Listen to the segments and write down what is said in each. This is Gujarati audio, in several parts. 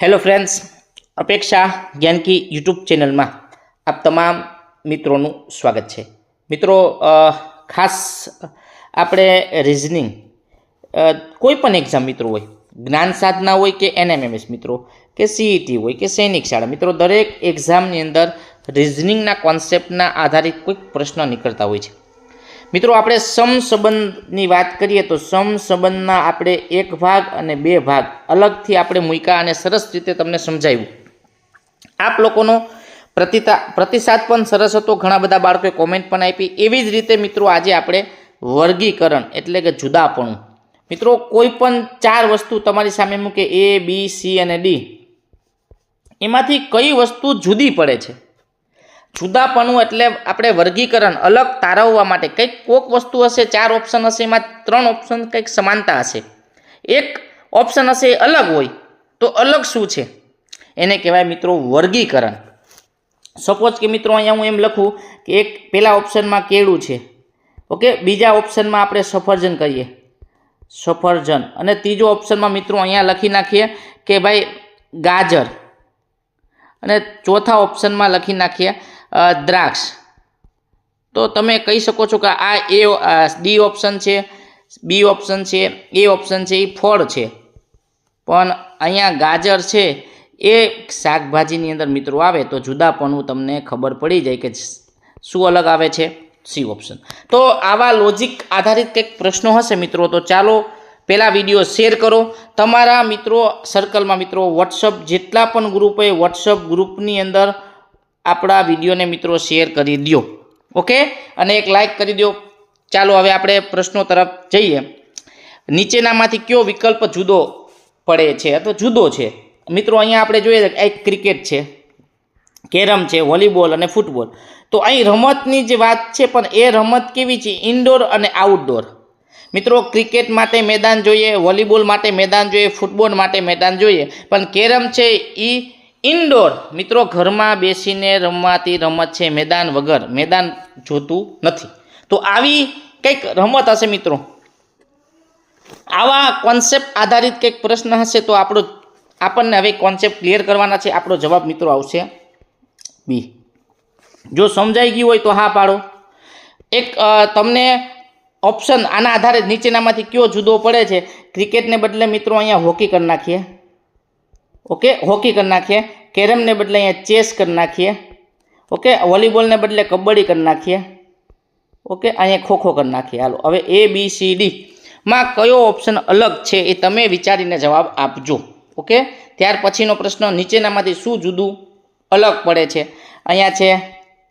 હેલો ફ્રેન્ડ્સ અપેક્ષા જ્ઞાનકી યુટ્યુબ ચેનલમાં આપ તમામ મિત્રોનું સ્વાગત છે. મિત્રો ખાસ આપણે રિઝનિંગ કોઈ પણ એક્ઝામ મિત્રો હોય, જ્ઞાન સાધના હોય કે એનએમએમએસ મિત્રો, કે સીઈટી હોય કે સૈનિક શાળા, મિત્રો, દરેક એક્ઝામની અંદર રિઝનિંગના કોન્સેપ્ટના આધારિત કોઈક પ્રશ્ન નીકળતા હોય છે. મિત્રો, આપણે સમ સંબંધની વાત કરીએ તો સમ સંબંધના આપણે એક ભાગ અને બે ભાગ અલગથી આપણે મૂક્યા અને સરસ રીતે તમને સમજાવ્યું. આપ લોકોનો પ્રતિતા, પ્રતિસાદ પણ સરસ હતો. ઘણા બધા બાળકોએ કોમેન્ટ પણ આપી. એવી જ રીતે મિત્રો, આજે આપણે વર્ગીકરણ એટલે કે જુદાપણું. મિત્રો, કોઈ પણ ચાર વસ્તુ તમારી સામે મૂકે, એ, બી, સી અને ડી. એમાંથી કઈ વસ્તુ જુદી પડે છે? જુદાપણું એટલે આપણે વર્ગીકરણ અલગ તારવવા માટે કંઈક કોક વસ્તુ હશે, ચાર ઓપ્શન હશે, એમાં ત્રણ ઓપ્શન કંઈક સમાનતા હશે. એક ઓપ્શન હશે એ અલગ હોય, તો અલગ શું છે? એને કહેવાય મિત્રો વર્ગીકરણ. સપોઝ કે મિત્રો અહીંયા હું એમ લખું કે એક પહેલા ઓપ્શનમાં કેળું છે. ઓકે? બીજા ઓપ્શનમાં આપણે સફરજન કહીએ સફરજન. અને ત્રીજો ઓપ્શનમાં મિત્રો અહીંયા લખી નાખીએ કે ભાઈ ગાજર. અને ચોથા ઓપ્શનમાં લખી નાખીએ દ્રાક્ષ. તો તમે કહી શકો છો કે આ એ ડી ઓપ્શન છે, બી ઓપ્શન છે, એ ઓપ્શન છે એ ફળ છે. પણ અહીંયા ગાજર છે, એ શાકભાજીની અંદર મિત્રો આવે તો જુદાપણું તમને ખબર પડી જાય કે શું અલગ આવે છે, સી ઓપ્શન. તો આવા લોજિક આધારિત કંઈક પ્રશ્નો હશે મિત્રો, તો ચાલો પહેલાં વીડિયો શેર કરો. તમારા મિત્રો સર્કલમાં મિત્રો વોટ્સઅપ જેટલા પણ ગ્રુપ હોય વોટ્સઅપ ગ્રુપની અંદર આપણા વિડીયોને મિત્રો શેર કરી દો ઓકે? અને એક લાઈક કરી દો ચાલો, હવે આપણે પ્રશ્નો તરફ જઈએ. નીચેનામાંથી કયો વિકલ્પ જુદો પડે છે અથવા જુદો છે? મિત્રો, અહીંયા આપણે જોઈએ એક ક્રિકેટ છે, કેરમ છે, વોલીબોલ અને ફૂટબોલ. તો અહીં રમતની જે વાત છે, પણ એ રમત કેવી છે? ઇન્ડોર અને આઉટડોર મિત્રો, ક્રિકેટ માટે મેદાન જોઈએ, વોલીબોલ માટે મેદાન જોઈએ, ફૂટબોલ માટે મેદાન જોઈએ. પણ કેરમ છે એ ઇન્ડોર મિત્રો ઘરમાં બેસીને રમવાતી રમત છે, મેદાન વગર. મેદાન જોતું નથી. તો આવી કંઈક રમત હશે મિત્રો? આવા કોન્સેપ્ટ આધારિત કંઈક પ્રશ્ન હશે તો આપણો આપણને હવે કોન્સેપ્ટ ક્લિયર કરવાના છે. આપણો જવાબ મિત્રો આવશે બી જો સમજાઈ ગયું હોય તો હા પાડો. એક તમને ઓપ્શન આના આધારે નીચેનામાંથી કયો જુદો પડે છે? ક્રિકેટને બદલે મિત્રો અહીંયા હોકી કરી નાખીએ. ઓકે હોકી કરી નાખીએ. કેરમને બદલે અહીંયા ચેસ કરી નાખીએ. ઓકે વોલીબોલને બદલે કબડ્ડી કરી નાખીએ. ઓકે અહીંયા ખોખો કરી નાખીએ. હાલો, હવે એ બી સી ડી માં કયો ઓપ્શન અલગ છે એ તમે વિચારીને જવાબ આપજો. ઓકે ત્યાર પછીનો પ્રશ્ન, નીચેનામાંથી શું જુદું અલગ પડે છે? અહીંયા છે,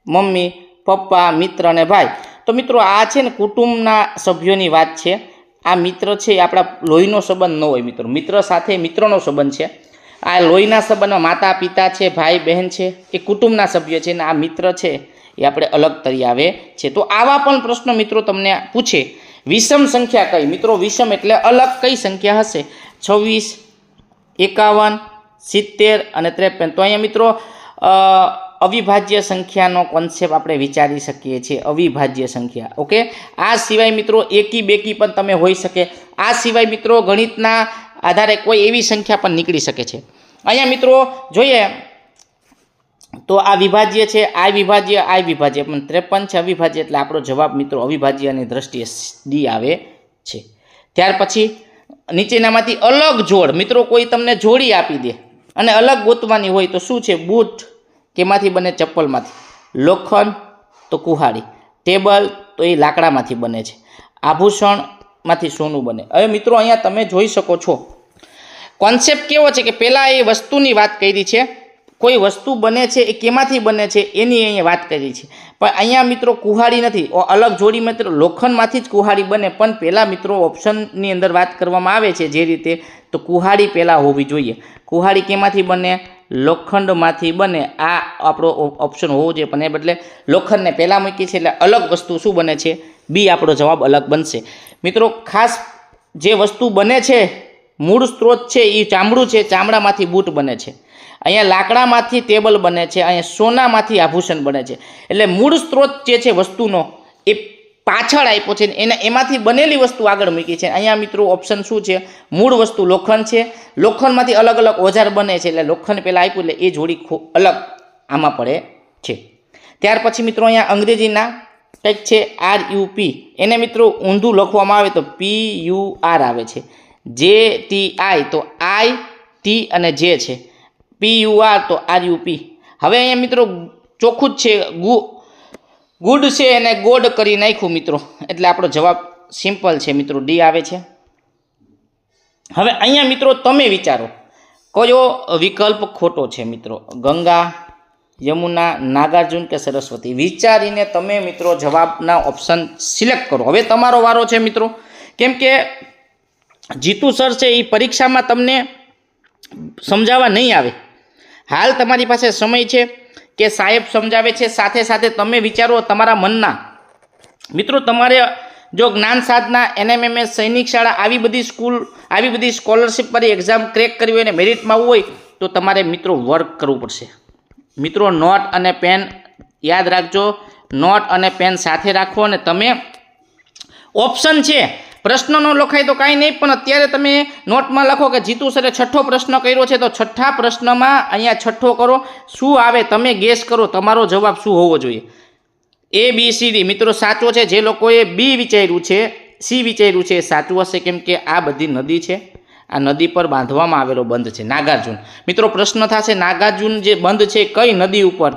મમ્મી, પપ્પા, મિત્ર અને ભાઈ. તો મિત્રો, આ છે ને કુટુંબના સભ્યોની વાત છે. આ મિત્ર છે એ આપણા લોહીનો સંબંધ ન હોય મિત્રો. મિત્ર સાથે મિત્રનો સંબંધ છે. આ લોહીના સંબંધમાં માતા, પિતા છે, ભાઈ, બહેન છે, એ કુટુંબના સભ્ય છે ને આ મિત્ર છે, એ આપણે અલગ તરી આવે છે. તો આવા પણ પ્રશ્નો મિત્રો તમને પૂછે. વિષમ સંખ્યા કઈ? મિત્રો, વિષમ એટલે અલગ કઈ સંખ્યા હશે? છવ્વીસ, એકાવન, સિત્તેર અને ત્રેપન. તો અહીંયા મિત્રો અવિભાજ્ય સંખ્યાનો કોન્સેપ્ટ આપણે વિચારી શકીએ છીએ. અવિભાજ્ય સંખ્યા. ઓકે? આ સિવાય મિત્રો, એકી બેકી પણ તમે હોઈ શકે. આ સિવાય મિત્રો, ગણિતના આધારે કોઈ એવી સંખ્યા પણ નીકળી શકે છે. અહીંયા મિત્રો જોઈએ, તો આ વિભાજ્ય છે, આ વિભાજ્ય આ વિભાજ્ય, પણ ત્રેપન છે અવિભાજ્ય એટલે આપણો જવાબ મિત્રો અવિભાજ્યની દ્રષ્ટિએ ડી આવે છે. ત્યાર પછી નીચેનામાંથી અલગ જોડ, મિત્રો કોઈ તમને જોડી આપી દે અને અલગ ગોતવાની હોય તો શું છે? બૂટ, કેમાંથી બને? ચપ્પલમાંથી. લોખંડ તો કુહાડી. ટેબલ તો એ લાકડામાંથી બને છે. આભૂષણમાંથી સોનું બને. હવે મિત્રો અહીંયા તમે જોઈ શકો છો. કોન્સેપ્ટ કેવો છે કે પહેલાં એ વસ્તુની વાત કરી છે. કોઈ વસ્તુ બને છે, એ કેમાંથી બને છે, એની અહીંયા વાત કરી છે. પણ અહીંયા મિત્રો કુહાડી નથી. અલગ જોડી મિત્રો, લોખંડમાંથી જ કુહાડી બને. પણ પહેલાં મિત્રો ઓપ્શનની અંદર વાત કરવામાં આવે છે જે રીતે. તો કુહાડી પહેલાં હોવી જોઈએ. કુહાડી કેમાંથી બને? લોખંડમાંથી બને આ આપણો ઓપ્શન હોવો જોઈએ. પણ એ બદલે લોખંડને પહેલાં મૂકીએ છીએ એટલે અલગ વસ્તુ શું બને છે? બી આપણો જવાબ અલગ બનશે. મિત્રો, ખાસ જે વસ્તુ બને છે, મૂળ સ્ત્રોત છે એ ચામડું છે, ચામડામાંથી બૂટ બને છે. અહીંયા લાકડામાંથી ટેબલ બને છે, અહીંયા સોનામાંથી આભૂષણ બને છે. એટલે મૂળ સ્ત્રોત જે છે વસ્તુનો, એ પાછળ આપ્યો છે ને એને એમાંથી બનેલી વસ્તુ આગળ મૂકી છે. અહીંયા મિત્રો ઓપ્શન શું છે? મૂળ વસ્તુ લોખંડ છે. લોખંડમાંથી અલગ અલગ ઓજાર બને છે એટલે લોખંડ પહેલાં આપ્યું એટલે એ જોડી અલગ આમાં પડે છે. ત્યાર પછી મિત્રો અહીંયા અંગ્રેજીના કંઈક છે આર યુ પી એને મિત્રો ઊંધું લખવામાં આવે તો પી યુ આર આવે છે. જે ટી આઈ તો આઈ ટી અને જે છે. પી યુ આર તો આર યુ હવે અહીંયા મિત્રો ચોખ્ખું જ છે ગુ ગુડ છે એને ગોડ કરી નાખ્યું, મિત્રો. એટલે આપણો જવાબ સિમ્પલ છે, મિત્રો. ડી આવે છે. હવે અહીંયા, મિત્રો, તમે વિચારો. કયો વિકલ્પ ખોટો છે, મિત્રો? ગંગા, યમુના, નાગાર્જુન કે સરસ્વતી? વિચારીને તમે, મિત્રો, જવાબના ઓપ્શન સિલેક્ટ કરો. હવે તમારો વારો છે, મિત્રો. કેમ કે જીતુ સર છે એ પરીક્ષામાં તમને સમજાવવા નહીં આવે. હાલ તમારી પાસે સમય છે. કે સાહેબ સમજાવે છે, સાથે સાથે તમે વિચારો તમારા મનના. મિત્રો, તમારે જો જ્ઞાન સાધના, એનએમએમએસ, સૈનિક શાળા, આવી બધી સ્કૂલ, આવી બધી સ્કોલરશિપ પર એક્ઝામ ક્રેક કરવી હોય અને મેરિટમાં આવવું હોય, તો તમારે મિત્રો વર્ક કરવું પડશે. મિત્રો નોટ અને પેન યાદ રાખજો. નોટ અને પેન સાથે રાખો અને તમે ઓપ્શન છે પ્રશ્ન ન લખાય તો કાંઈ નહીં, પણ અત્યારે તમે નોટમાં લખો કે જીતુ સરે છઠ્ઠો પ્રશ્ન કર્યો છે, તો છઠ્ઠા પ્રશ્નમાં અહીંયા છઠ્ઠો કરો. શું આવે? તમે ગેસ કરો, તમારો જવાબ શું હોવો જોઈએ? એ બી સી ડી મિત્રો, સાચો છે, જે લોકોએ બી વિચાર્યું છે સી વિચાર્યું છે, એ સાચું હશે કેમ કે આ બધી નદી છે. આ નદી પર બાંધવામાં આવેલો બંધ છે, નાગાર્જુન. મિત્રો, પ્રશ્ન થશે, નાગાર્જુન જે બંધ છે કઈ નદી ઉપર?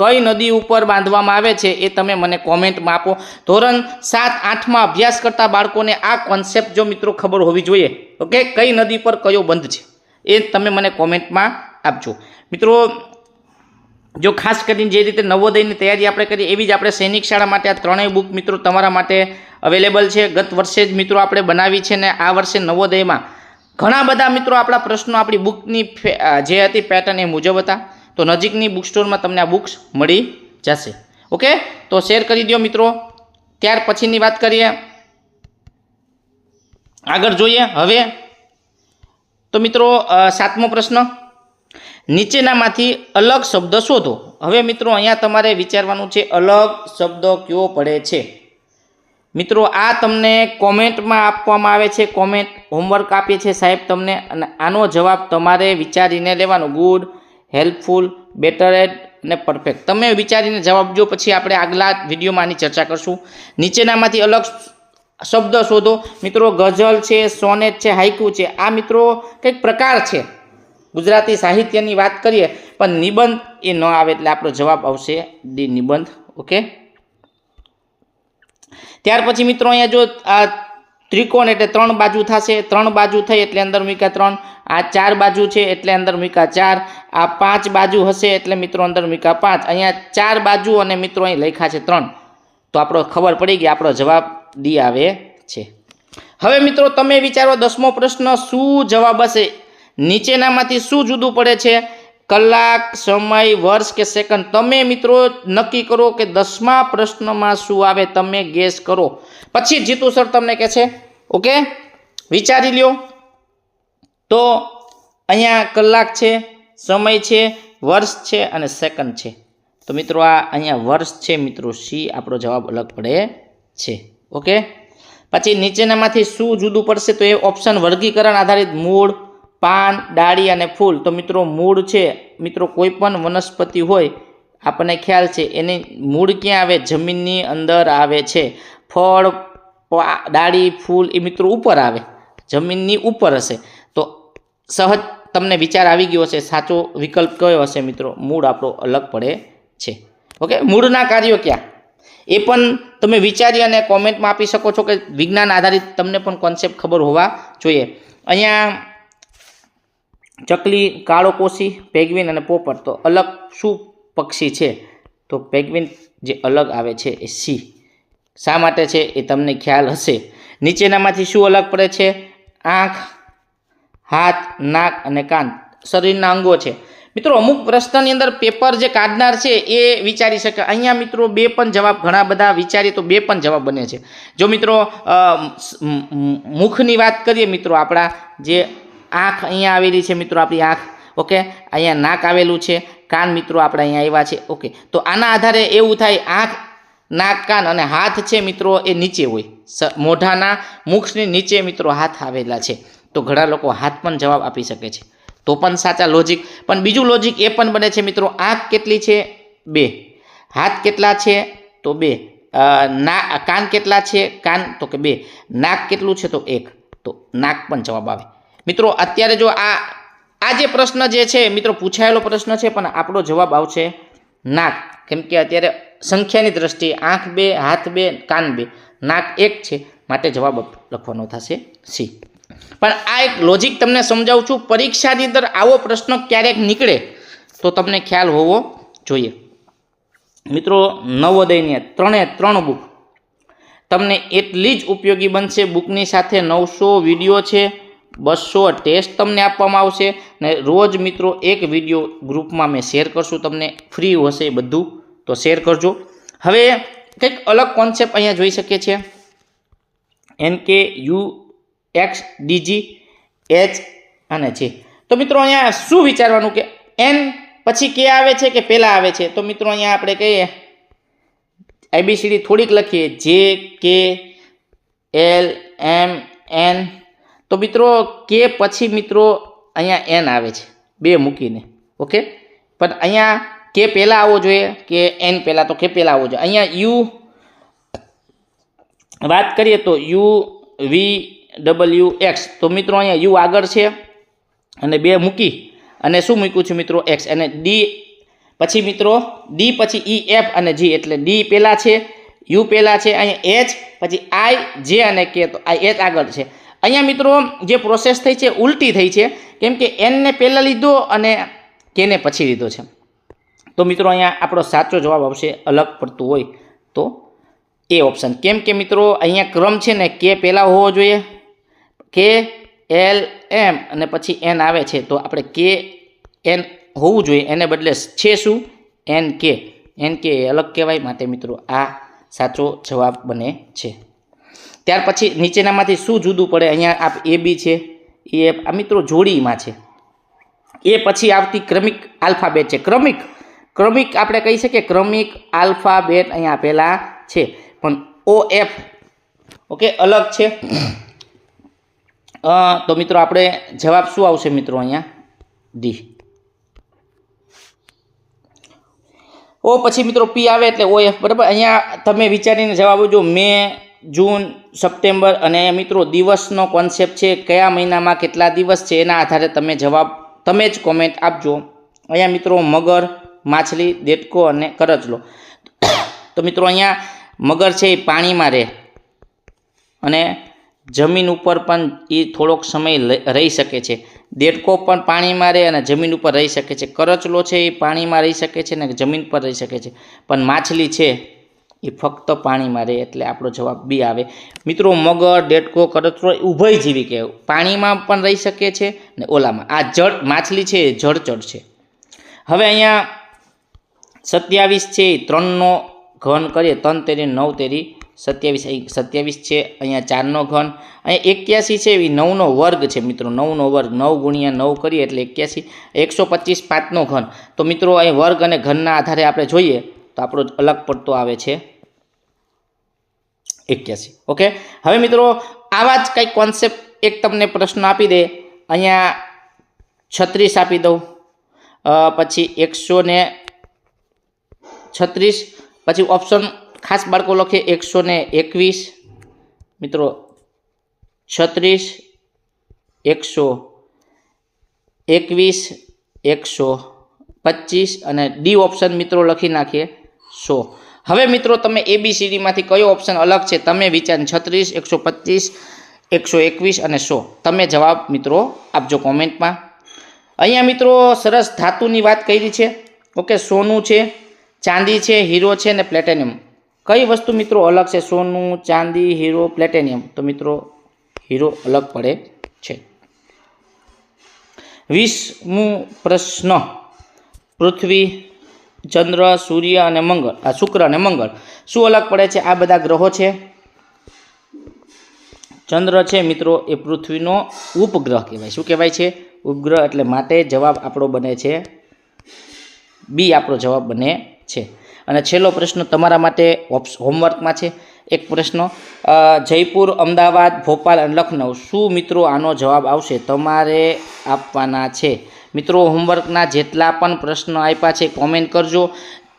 કઈ નદી ઉપર બાંધવામાં આવે છે એ તમે મને કોમેન્ટમાં આપો. ધોરણ સાત, આઠમાં અભ્યાસ કરતા બાળકોને આ કોન્સેપ્ટ જો મિત્રો ખબર હોવી જોઈએ ઓકે કઈ નદી પર કયો બંધ છે? એ તમે મને કોમેન્ટમાં આપજો. મિત્રો, જો ખાસ કરીને જે રીતે નવોદયની તૈયારી આપણે કરીએ, એવી જ આપણે સૈનિક શાળા માટે આ ત્રણેય બુક મિત્રો તમારા માટે અવેલેબલ છે. ગત વર્ષે જ મિત્રો આપણે બનાવી છે ને આ વર્ષે નવોદયમાં ઘણા બધા મિત્રો આપણા પ્રશ્નો આપણી બુકની જે હતી પેટર્ન એ મુજબ હતા. તો નજીકની બુક સ્ટોરમાં તમને આ બુક્સ મળી જશે. ઓકે તો શેર કરી દો મિત્રો. ત્યાર પછીની વાત કરીએ. આગળ જોઈએ. હવે તો મિત્રો સાતમો પ્રશ્ન. નીચેનામાંથી અલગ શબ્દ શોધો. હવે મિત્રો, અહીંયા તમારે વિચારવાનું છે, અલગ શબ્દ કયો પડે છે? મિત્રો, આ તમને કોમેન્ટમાં આપવામાં આવે છે. કોમેન્ટ હોમવર્ક આપીએ છે સાહેબ તમને. અને આનો જવાબ તમારે વિચારીને લેવાનો. ગુડ હેલ્પફુલ બેટરેડ અને પરફેક્ટ. તમે વિચારીને જવાબ જો પછી આપણે આગલા વિડીયોમાં આની ચર્ચા કરશું. નીચેનામાંથી અલગ શબ્દ શોધો. મિત્રો, ગઝલ છે, સોનેટ છે, હાઇકુ છે. આ મિત્રો કંઈક પ્રકાર છે. ગુજરાતી સાહિત્યની વાત કરીએ, પણ નિબંધ એ ન આવે એટલે આપણો જવાબ આવશે ડી નિબંધ, ઓકે? ત્યાર પછી મિત્રો, અહીંયા જો આ ત્રિકોણ એટલે ત્રણ બાજુ થશે. ત્રણ બાજુ થઈ એટલે અંદર મૂક્યા ત્રણ. આ ચાર બાજુ છે એટલે અંદર મૂક્યા ચાર. આ પાંચ બાજુ હશે એટલે મિત્રો અંદર મૂક્યા પાંચ. અહીંયા ચાર બાજુ અને મિત્રો અહીં લખ્યા છે ત્રણ. તો આપણો ખબર પડી ગઈ, આપણો જવાબ ડી આવે છે. હવે મિત્રો તમે વિચારો દસમો પ્રશ્ન શું જવાબ હશે? નીચેનામાંથી શું જુદું પડે છે? કલાક, સમય, વર્ષ કે સેકન્ડ? તમે મિત્રો નક્કી કરો કે દસમા પ્રશ્નમાં શું આવે, તમે ગેસ કરો. પછી જીતુ સર તમને કહે છે, ઓકે? વિચારી લ્યો. તો અહીંયા કલાક છે સમય છે, વર્ષ છે અને સેકન્ડ છે. તો મિત્રો, આ અહીંયા વર્ષ છે મિત્રો, સી આપણો જવાબ અલગ પડે છે. ઓકે? પછી નીચેનામાંથી શું જુદું પડશે તો એ ઓપ્શન વર્ગીકરણ આધારિત મૂળ, પાન, ડાળી અને ફૂલ. તો મિત્રો, મૂળ છે, મિત્રો, કોઈ પણ વનસ્પતિ હોય, આપણને ખ્યાલ છે, એની મૂળ ક્યાં આવે? જમીનની અંદર આવે છે. ફળ ડાળી, ફૂલ એ મિત્રો ઉપર આવે. જમીનની ઉપર હશે. તો સહજ તમને વિચાર આવી ગયો હશે, સાચો વિકલ્પ કયો હશે મિત્રો? મૂળ આપણો અલગ પડે છે. ઓકે? મૂળના કાર્યો ક્યાં? એ પણ તમે વિચારી અને કોમેન્ટમાં આપી શકો છો કે વિજ્ઞાન આધારિત તમને પણ કોન્સેપ્ટ ખબર હોવા જોઈએ. અહીંયા ચકલી, કાળો કોશી, પેગવિન અને પોપટ. તો અલગ શું પક્ષી છે? તો પેગવિન જે અલગ આવે છે એ સી. શા માટે છે એ તમને ખ્યાલ હશે? નીચેનામાંથી શું અલગ પડે છે? આંખ હાથ, નાક અને કાન શરીરના અંગો છે. મિત્રો, અમુક પ્રશ્નની અંદર પેપર જે કાઢનાર છે એ વિચારી શકે અહીંયા મિત્રો બે પણ જવાબ, ઘણા બધા વિચારીએ તો બે પણ જવાબ બને છે. જો મિત્રો મુખની વાત કરીએ મિત્રો, આપણા જે આંખ અહીંયા આવેલી છે મિત્રો, આપણી આંખ, ઓકે? અહીંયા નાક આવેલું છે, કાન મિત્રો આપણે અહીંયા આવ્યા છે, ઓકે? તો આના આધારે એવું થાય, આંખ, નાક, કાન અને હાથ છે મિત્રો, એ નીચે હોય. મોઢાના મુખની નીચે મિત્રો હાથ આવેલા છે. તો ઘણા લોકો હાથ પણ જવાબ આપી શકે છે. તો પણ સાચા લોજિક પણ બીજું લોજિક એ પણ બને છે મિત્રો, આંખ કેટલી છે? બે. હાથ કેટલા છે? તો બે. ના, કાન કેટલા છે? કાન, તો કે બે. નાક કેટલું છે? તો એક. તો નાક પણ જવાબ આવે. મિત્રો, અત્યારે જો આ આ જે પ્રશ્ન જે છે, મિત્રો, પૂછાયેલો પ્રશ્ન છે, પણ આપણો જવાબ આવશે નાક. કેમ કે અત્યારે સંખ્યાની દ્રષ્ટિએ આંખ બે, હાથ બે, કાન બે. નાક એક છે. માટે જવાબ લખવાનો થશે સી. પણ આ એક લોજિક તમને સમજાવું છું, પરીક્ષાની અંદર આવો પ્રશ્ન ક્યારેક નીકળે તો તમને ખ્યાલ હોવો જોઈએ. મિત્રો, નવોદયની ત્રણે ત્રણ બુક તમને એટલી જ ઉપયોગી બનશે બુકની સાથે નવસો વીડિયો છે, બસો ટેસ્ટ તમને આપવામાં આવશે ને રોજ મિત્રો એક વીડિયો ગ્રુપમાં મેં શેર કરશું, તમને ફ્રી હશે બધું, તો શેર કરજો. હવે કંઈક અલગ કોન્સેપ્ટ અહીંયા જોઈ શકીએ છીએ. એન કે યુ એક્સ ડીજી એચ અને જે તો મિત્રો અહીંયા શું વિચારવાનું કે એન પછી કે આવે છે કે પહેલાં આવે છે? તો મિત્રો અહીંયા આપણે કહીએ એબીસીડી થોડીક લખીએ. જે કે એલ એમ એન તો મિત્રો કે પછી મિત્રો અહીંયા એન આવે છે. બે મૂકીને. ઓકે? પણ અહીંયા કે પહેલાં આવવો જોઈએ કે એન પહેલાં? તો કે પહેલાં આવવો જોઈએ. અહીંયા યુ વાત કરીએ તો યુ વી ડબલ્યુ એક્સ તો મિત્રો અહીંયા યુ આગળ છે અને બે મૂકી. અને શું મૂક્યું છે મિત્રો એક્સ અને ડી પછી મિત્રો ડી પછી ઈ એફ અને જી એટલે ડી પહેલાં છે યુ પહેલાં છે, અહીંયા એચ પછી આઈ જે અને કે તો આ એચ આગળ છે. અહીંયા મિત્રો જે પ્રોસેસ થઈ છે, ઉલટી થઈ છે, કેમ કે એનને પહેલાં લીધો અને કેને પછી લીધો છે. તો મિત્રો અહીંયા આપણો સાચો જવાબ આવશે, અલગ પડતું હોય તો એ ઓપ્શન કેમ કે મિત્રો અહીંયા ક્રમ છે ને કે પહેલાં હોવો જોઈએ. કે એલ એમ અને પછી એન આવે છે. તો આપણે કે એન હોવું જોઈએ. એને બદલે છે શું? એન કે એન કે અલગ કહેવાય માટે મિત્રો આ સાચો જવાબ બને છે. ત્યાર પછી નીચેનામાંથી શું જુદું પડે? અહીંયા આપ એ બી છે. એ આ મિત્રો જોડીમાં છે. એ પછી આવતી ક્રમિક આલ્ફાબેટ છે. ક્રમિક ક્રમિક આપણે કહી શકીએ ક્રમિક આલ્ફાબેટ અહીંયા આપેલા છે. પણ ઓ એફ ઓકે અલગ છે. તો મિત્રો આપણે જવાબ શું આવશે મિત્રો અહીંયા? ડી ઓ, પછી મિત્રો પી આવે એટલે ઓ એફ બરાબર? અહીંયા તમે વિચારીને જવાબ જો મે, જૂન, સપ્ટેમ્બર અને મિત્રો દિવસનો કોન્સેપ્ટ છે, કયા મહિનામાં કેટલા દિવસ છે, એના આધારે તમે જવાબ, તમે જ કોમેન્ટ આપજો. અહીંયા મિત્રો મગર, માછલી દેટકો અને કરચલો તો મિત્રો અહીંયા મગર છે એ પાણીમાં રહે. અને જમીન ઉપર પણ એ થોડોક સમય રહી શકે છે. દેડકો પણ પાણીમાં રહે અને જમીન ઉપર રહી શકે છે. કરચલો છે એ પાણીમાં રહી શકે છે ને જમીન પર રહી શકે છે. પણ માછલી છે એ ફક્ત પાણીમાં રહે એટલે આપણો જવાબ બી આવે. મિત્રો, મગર, દેડકો, કરચલો એ ઉભયજીવી કે પાણીમાં પણ રહી શકે છે ને ઓલામાં. આ જળ, માછલી છે એ જળચર છે. હવે અહીંયા સત્યાવીસ છે એ ત્રણનો ઘન કરીએ. ત્રણ તેરી, નવ તેરી. સત્યાવીસ સત્યાવીસ છે, અહીંયા ચારનો ઘન, અહીંયા એક્યાસી છે એ નવનો વર્ગ છે મિત્રો, નવનો વર્ગ, નવ ગુણ્યા નવ કરીએ એટલે એક્યાસી, એકસો પચીસ પાંચનો ઘન. તો મિત્રો, અહીં વર્ગ અને ઘનના આધારે આપણે જોઈએ, તો આપણો અલગ પડતો આવે છે એક્યાસી. ઓકે? હવે મિત્રો, આવા જ કંઈક કોન્સેપ્ટ એક તમને પ્રશ્ન આપી દે. અહીંયા છત્રીસ આપી દઉં. પછી એકસો ને છત્રીસ, પછી ઓપ્શન ખાસ બાળકો લખે એકસો ને એકવીસ, મિત્રો છત્રીસ, એકસો એકવીસ, એકસો પચીસ અને ડી ઓપ્શન મિત્રો લખી નાખીએ સો. હવે મિત્રો તમે એબીસીડીમાંથી કયો ઓપ્શન અલગ છે તમે વિચાર છત્રીસ, એકસો પચીસ, એકસો એકવીસ અને સો. તમે જવાબ મિત્રો આપજો કોમેન્ટમાં. અહીંયા મિત્રો સરસ ધાતુની વાત કરી છે. ઓકે, સોનું છે, ચાંદી છે, હીરો છે ને પ્લેટેનિયમ કઈ વસ્તુ મિત્રો અલગ છે? સોનું, ચાંદી, હીરો, પ્લેટેનિયમ. તો મિત્રો, હીરો અલગ પડે છે. વીસમું પ્રશ્ન. પૃથ્વી, ચંદ્ર, સૂર્ય અને મંગળ. આ શુક્ર અને મંગળ. શું અલગ પડે છે? આ બધા ગ્રહો છે. ચંદ્ર છે મિત્રો, એ પૃથ્વીનો ઉપગ્રહ કહેવાય. શું કહેવાય છે? ઉપગ્રહ એટલે માટે જવાબ આપણો બને છે. બી આપણો જવાબ બને છે. અને છેલ્લો પ્રશ્ન તમારા માટે હોમવર્કમાં છે. એક પ્રશ્ન જયપુર, અમદાવાદ, ભોપાલ અને લખનઉ, શું મિત્રો આનો જવાબ આવશે? તમારે આપવાના છે. મિત્રો, હોમવર્કના જેટલા પણ પ્રશ્નો આપ્યા છે કોમેન્ટ કરજો.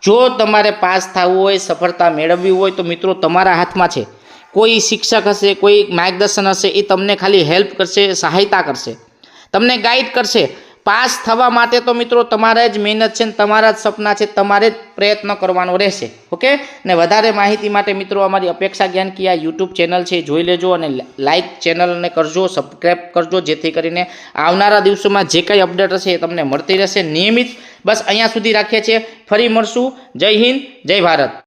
જો તમારે પાસ થવું હોય, સફળતા મેળવવી હોય, તો મિત્રો તમારા હાથમાં છે. કોઈ શિક્ષક હશે, કોઈ માર્ગદર્શન હશે, એ તમને ખાલી હેલ્પ કરશે, સહાયતા કરશે. તમને ગાઈડ કરશે. પાસ થવા માટે તો મિત્રો તમારે જ મહેનત છે ને તમારા જ સપના છે, તમારે જ પ્રયત્ન કરવાનો રહેશે, ઓકે? ને વધારે માહિતી માટે મિત્રો અમારી અપેક્ષા જ્ઞાન કી આ યુટ્યુબ ચેનલ છે જોઈ લેજો અને લાઇક ચેનલને કરજો સબસ્ક્રાઈબ કરજો, જેથી કરીને આવનારા દિવસોમાં જે કંઈ અપડેટ હશે એ તમને મળતી રહેશે નિયમિત. બસ અહીંયા સુધી રાખીએ છીએ. ફરી મળશું. જય હિન્દ, જય ભારત.